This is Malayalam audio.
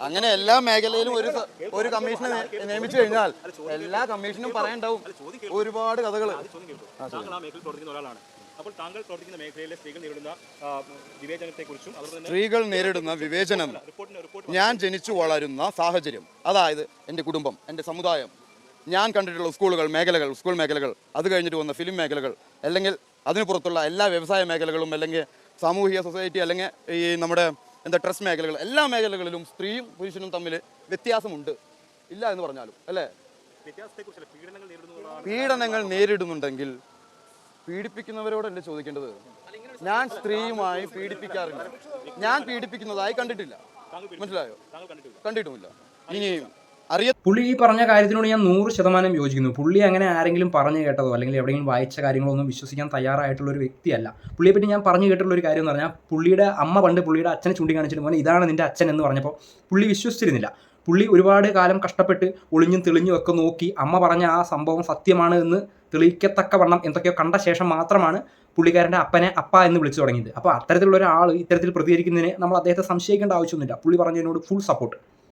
അങ്ങനെ എല്ലാ മേഖലയിലും ഒരു ഒരു കമ്മീഷനെ നിയമിച്ചു കഴിഞ്ഞാൽ എല്ലാ കമ്മീഷനും പറയണ്ടാവും. ഒരുപാട് കഥകൾ അപ്പോൾ താങ്കൾ പ്രവർത്തിക്കുന്ന മേഖലയിലെ സ്ത്രീകൾ നേരിടുന്ന വിവേചനത്തെക്കുറിച്ചും സ്ത്രീകൾ നേരിടുന്ന വിവേചനം ഞാൻ ജനിച്ചു വളരുന്ന സാഹചര്യം അതായത് എന്റെ കുടുംബം എന്റെ സമുദായം ഞാൻ കണ്ടിട്ടുള്ള സ്കൂളുകൾ മേഖലകൾ സ്കൂൾ മേഖലകൾ അത് കഴിഞ്ഞിട്ട് വന്ന ഫിലിം മേഖലകൾ അല്ലെങ്കിൽ അതിന് പുറത്തുള്ള എല്ലാ വ്യവസായ മേഖലകളും അല്ലെങ്കിൽ സാമൂഹിക സൊസൈറ്റി അല്ലെങ്കിൽ ഈ നമ്മുടെ എന്താ ഡ്രസ് മേഖലകൾ? എല്ലാ മേഖലകളിലും സ്ത്രീയും പുരുഷനും തമ്മിൽ വ്യത്യാസമുണ്ട്. ഇല്ല എന്ന് പറഞ്ഞാലും അല്ലേ? പീഡനങ്ങൾ നേരിടുന്നുണ്ടെങ്കിൽ പീഡിപ്പിക്കുന്നവരോടല്ലേ ചോദിക്കേണ്ടത്? ഞാൻ സ്ത്രീയുമായി പീഡിപ്പിക്കാറില്ല. ഞാൻ പീഡിപ്പിക്കുന്നതായി കണ്ടിട്ടില്ല. മനസ്സിലായോ? കണ്ടിട്ടുമില്ല. ഇനിയും അറിയ പുള്ളി ഈ പറഞ്ഞ കാര്യത്തിനോട് ഞാൻ നൂറ് ശതമാനം യോജിക്കുന്നു. പുള്ളി അങ്ങനെ ആരെങ്കിലും പറഞ്ഞു കേട്ടതോ അല്ലെങ്കിൽ എവിടെയെങ്കിലും വായിച്ച കാര്യങ്ങളോ ഒന്നും വിശ്വസിക്കാൻ തയ്യാറായിട്ടുള്ള ഒരു വ്യക്തിയല്ല. പുള്ളിയെ പറ്റി ഞാൻ പറഞ്ഞു കേട്ടിട്ടുള്ള ഒരു കാര്യം എന്ന് പറഞ്ഞാൽ പുള്ളിയുടെ അമ്മ പണ്ട് പുള്ളിയുടെ അച്ഛനെ ചൂണ്ടിക്കാണിച്ചിട്ട് മോനെ ഇതാണ് നിന്റെ അച്ഛൻ എന്ന് പറഞ്ഞപ്പോൾ പുള്ളി വിശ്വസിച്ചിരുന്നില്ല. പുള്ളി ഒരുപാട് കാലം കഷ്ടപ്പെട്ട് ഒളിഞ്ഞും തെളിഞ്ഞും ഒക്കെ നോക്കി അമ്മ പറഞ്ഞ ആ സംഭവം സത്യമാണ് എന്ന് തെളിയിക്കത്തക്കവണ്ണം എന്തൊക്കെയോ കണ്ട ശേഷം മാത്രമാണ് പുള്ളിക്കാരന്റെ അപ്പനെ അപ്പ എന്ന് വിളിച്ചു തുടങ്ങിയത്. അപ്പോൾ അത്തരത്തിലുള്ള ഒരാൾ ഇത്തരത്തിൽ പ്രതികരിക്കുന്നതിന് നമ്മൾ അദ്ദേഹത്തെ സംശയിക്കേണ്ട ആവശ്യമൊന്നുമില്ല. പുള്ളി പറഞ്ഞതിനോട് ഫുൾ സപ്പോർട്ട്